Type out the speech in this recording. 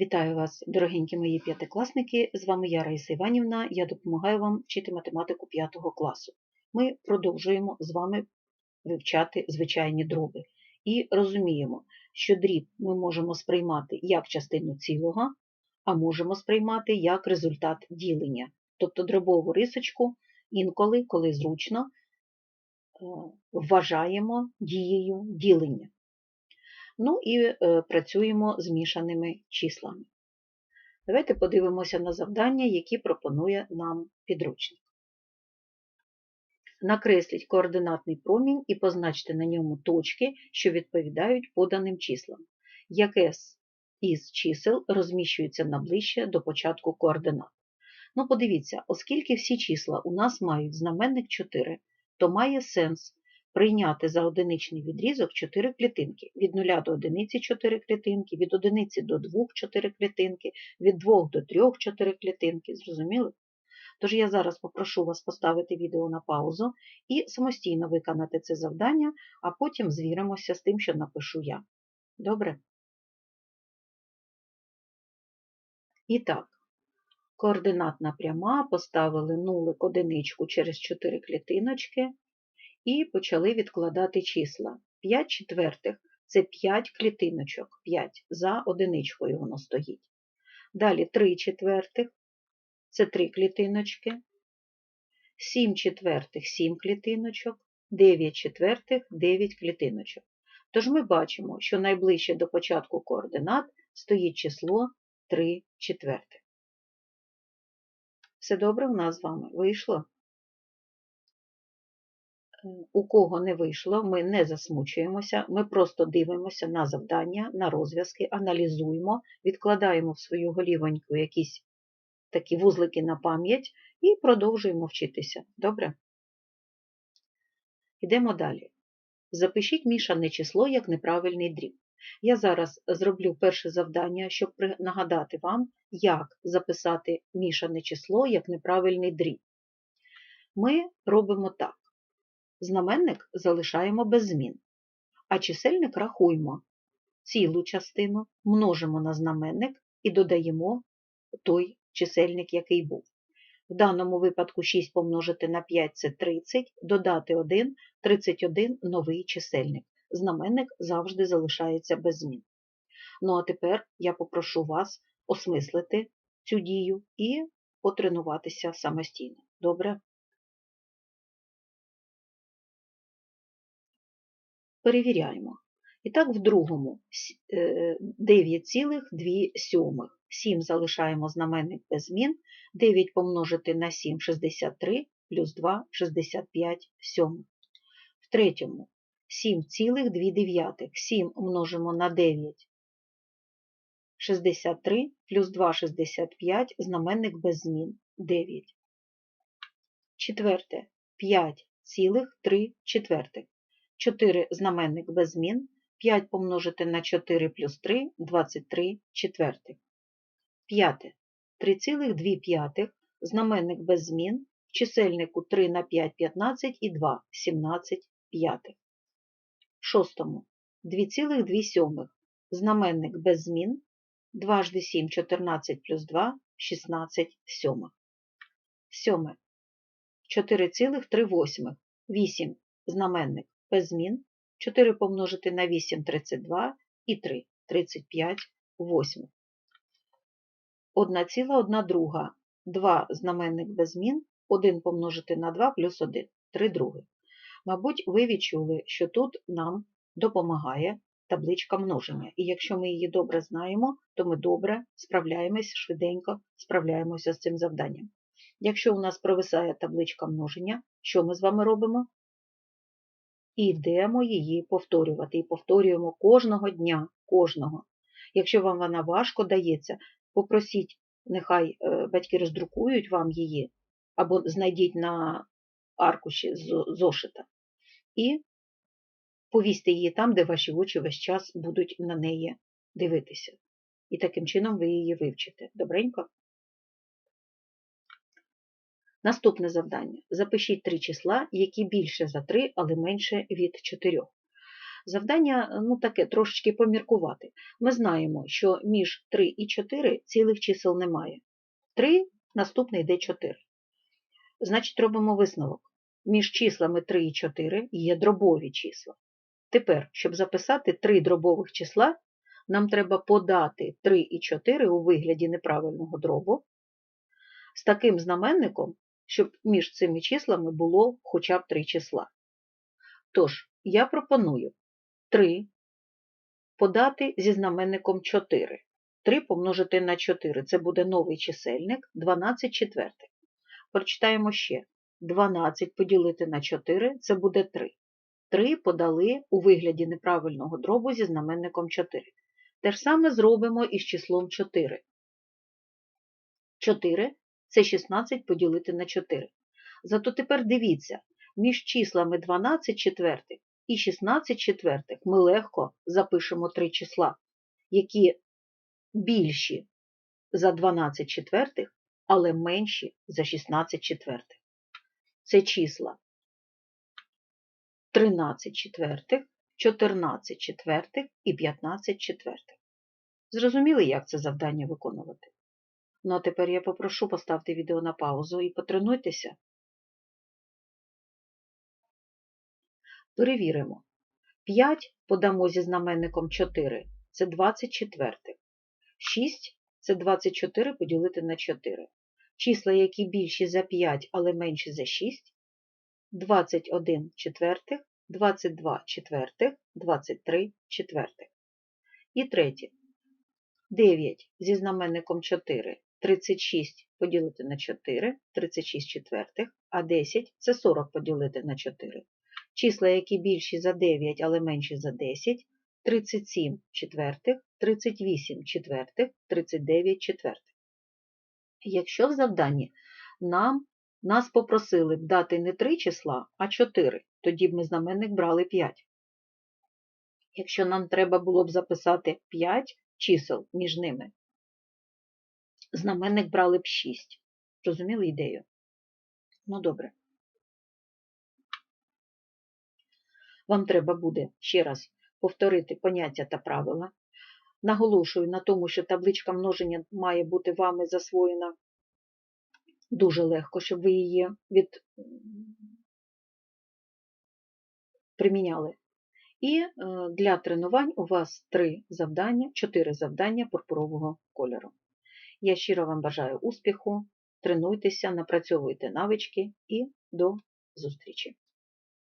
Вітаю вас, дорогенькі мої п'ятикласники. З вами я, Раїса Іванівна. Я допомагаю вам вчити математику 5 класу. Ми продовжуємо з вами вивчати звичайні дроби і розуміємо, що дріб ми можемо сприймати як частину цілого, а можемо сприймати як результат ділення. Тобто дробову рисочку інколи, коли зручно, е, вважаємо дією ділення. Ну і е, працюємо з мішаними числами. Давайте подивимося на завдання, які пропонує нам підручник. Накресліть координатний промінь і позначте на ньому точки, що відповідають поданим числам. Яке із чисел розміщується наближче до початку координат. Ну, подивіться, оскільки всі числа у нас мають знаменник 4, то має сенс прийняти за одиничний відрізок 4 клітинки. Від 0 до 1 4 клітинки, від 1 до 2 4 клітинки, від 2 до 3 4 клітинки. Зрозуміли? Тож я зараз попрошу вас поставити відео на паузу і самостійно виконати це завдання, а потім звіримося з тим, що напишу я. Добре? І так, координатна пряма, поставили нулик одиничку через 4 клітиночки і почали відкладати числа. 5 четвертих це 5 клітиночок, 5 за одиничкою воно стоїть. Далі 3 четвертих це 3 клітиночки, 7 четвертих 7 клітиночок, 9 четвертих 9 клітиночок. Тож ми бачимо, що найближче до початку координат стоїть число 3 четвертих. Все добре в нас з вами вийшло? У кого не вийшло, ми не засмучуємося, ми просто дивимося на завдання, на розв'язки, аналізуємо, відкладаємо в свою голівоньку якісь такі вузлики на пам'ять і продовжуємо вчитися. Добре? Йдемо далі. Запишіть мішане число як неправильний дріб. Я зараз зроблю перше завдання, щоб нагадати вам, як записати мішане число як неправильний дріб. Ми робимо так. Знаменник залишаємо без змін, а чисельник рахуємо. Цілу частину множимо на знаменник і додаємо той чисельник, який був. В даному випадку 6 помножити на 5 це 30, додати 1, 31 новий чисельник. Знаменник завжди залишається без змін. Ну а тепер я попрошу вас осмислити цю дію і потренуватися самостійно. Добре? Перевіряємо. І так, в другому 9,2. 7 залишаємо знаменник без змін. 9 помножити на 7 63, плюс 2 65 сьомих. В третьому 7,2. 7 множимо на 9 63, плюс 2 65, знаменник без змін 9. Четверте 5,3 четвертих. 4 знаменник без змін, 5 помножити на 4 плюс 3 23 четвертих. П'яте 3,2 п'ятих, знаменник без змін, в чисельнику 3 на 5 15 і 2 17 п'ятих. Шостому 2,2 сьомих, знаменник без змін, 2 жди 7 14 плюс 2 16 сьомих. Сьоме 4,3 восьмих, 8 знаменник без змін, 4 помножити на 8 32 і 3 35 восьмих. 1,1 друга, 2 знаменник без змін, 1 помножити на 2 плюс 1, 3 други. Мабуть, ви відчули, що тут нам допомагає табличка множення. І якщо ми її добре знаємо, то ми добре справляємось, швиденько справляємося з цим завданням. Якщо у нас провисає табличка множення, що ми з вами робимо? Ідемо її повторювати. І повторюємо кожного дня, кожного. Якщо вам вона важко дається, попросіть, нехай е, батьки роздрукують вам її, або знайдіть на аркуші зошита. І повісьте її там, де ваші очі весь час будуть на неї дивитися. І таким чином ви її вивчите. Добренько? Наступне завдання. Запишіть три числа, які більше за 3, але менше від 4. Завдання ну, таке трошечки поміркувати. Ми знаємо, що між 3 і 4 цілих чисел немає. 3 наступний йде 4. Значить, робимо висновок. Між числами 3 і 4 є дробові числа. Тепер, щоб записати три дробових числа, нам треба подати 3 і 4 у вигляді неправильного дробу з таким знаменником, щоб між цими числами було хоча б три числа. Тож, я пропоную 3 подати зі знаменником 4. 3 помножити на 4 це буде новий чисельник 12 четвертих. Прочитаємо ще. 12 поділити на 4 це буде 3. 3 подали у вигляді неправильного дробу зі знаменником 4. Те ж саме зробимо із числом 4. 4 це 16 поділити на 4. Зато тепер дивіться, між числами 12 четвертих і 16 четвертих ми легко запишемо три числа, які більші за 12 четвертих, але менші за 16 четвертих. Це числа 13 четвертих, 14 четвертих і 15 четвертих. Зрозуміли, як це завдання виконувати? Ну а тепер я попрошу поставити відео на паузу і потренуйтеся. Перевіримо. 5 подамо зі знаменником 4 це 24. 6 це 24 поділити на 4. Числа, які більші за 5, але менші за 6, 21 четвертих, 22 четвертих, 23 четвертих. І третє. 9 зі знаменником 4 36 поділити на 4, 36 четвертих, а 10 це 40 поділити на 4. Числа, які більші за 9, але менші за 10, 37 четвертих, 38 четвертих, 39 четвертих. Якщо в завданні нам, нас попросили б дати не 3 числа, а 4, тоді б ми знаменник брали 5. Якщо нам треба було б записати 5 чисел між ними, знаменник брали б 6. Розуміли ідею? Ну, добре. Вам треба буде ще раз повторити поняття та правила. Наголошую на тому, що табличка множення має бути вами засвоєна дуже легко, щоб ви її від... приміняли. І е, для тренувань у вас три завдання, чотири завдання пурпурового кольору. Я щиро вам бажаю успіху, тренуйтеся, напрацьовуйте навички і до зустрічі!